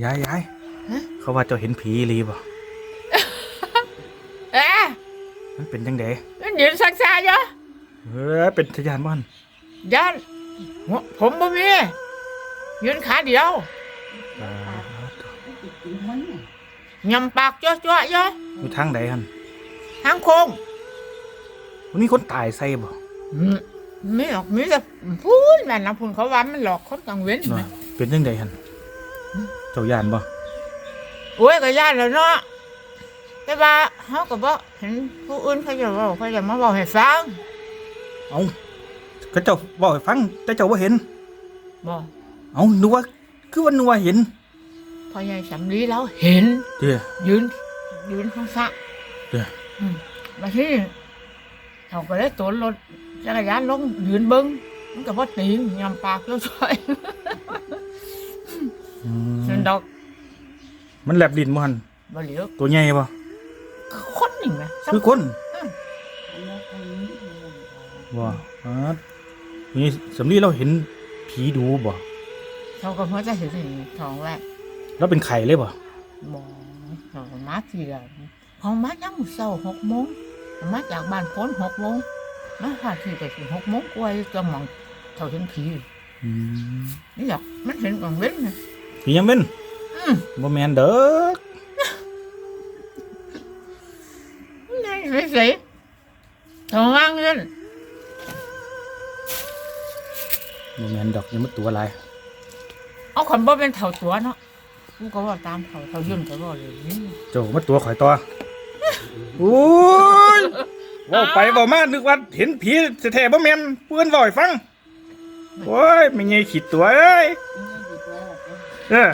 ยายยายฮะ เขาว่าเจ้าเห็นผีอีหรีบ่เอ๊ะมันเป็นจังไดมันยืนสักษาเยอะเออเป็นทะยานบ่หั่นยันหัวผมบ่มียืนขาเดียวอ่ายำปากจ้วๆเยอะอยู่ทางใดหั่นทางโค้งมันมีคนตายใส่บ่อืมไม่หรอกมีแต่พูดแม่นนะพูนเขาว่ามันหลอกคนกลางเว้นเนาะเป็นจังไดหั่น เจ้าย่านบ่โอ้ยก็ย่านแล้วเนาะแต่ว่าเขาก็บอกเห็นผู้อื่นเขาจะบอกเขาจะมาบอกให้ฟังเอ้าก็เจ้าบอกให้ฟัง แต่เจ้าบ่เห็นบอกเอ้านึกว่าคือว่านึกว่าเห็นพอยายสำลีแล้วเห็นเด้อยืนยืนข้างสระเด้ออืมมาที่เขาก็เลยตัวรถจักรยานลงยืนเบิ้งมันก็พอตีงยำปากแล้วช่วยอืนั่มน ดอกมันแลบลิ้นบ่หั่นบ่เหลียวตัวใหญ่บ่คนนี่ไหมคือคนบ่อ่านี่สำลีเราเห็นผีดูบ่เขาก็พอจะเห็นถึงทองแรกแล้วเป็นไข่เลยบ่บอกเขาก็มาทีเดียวเขามาย้ำเศร้าหกโมงเขามาจากบ้านพ้นหกโมงมาหาที่ไปถึงหกโมงกว่าจะมองเขาเห็นผีอืมนี่หรอกมันเห็นกลางเว้นนะผียังเป็นอืม บ่แม่นเด้อนี่ไม่สิทองว่างเล่นบ่แม่นดอกยังมันตัวอะไรเอาคนบ่เป็นเท่าตัวเนาะกูก็ว่าตามเท่าเท่ายื่นก็บ่เลยนี่เจ้ามาตัวข่อยตัวโอ้ยเว่าไปเว้ามานึกว่าเห็นผีแท้ๆบ่แม่นเพื่อนเว้าให้ฟังโอ้ยไม่ใหญ่ขีดตัวเอ้ยเออ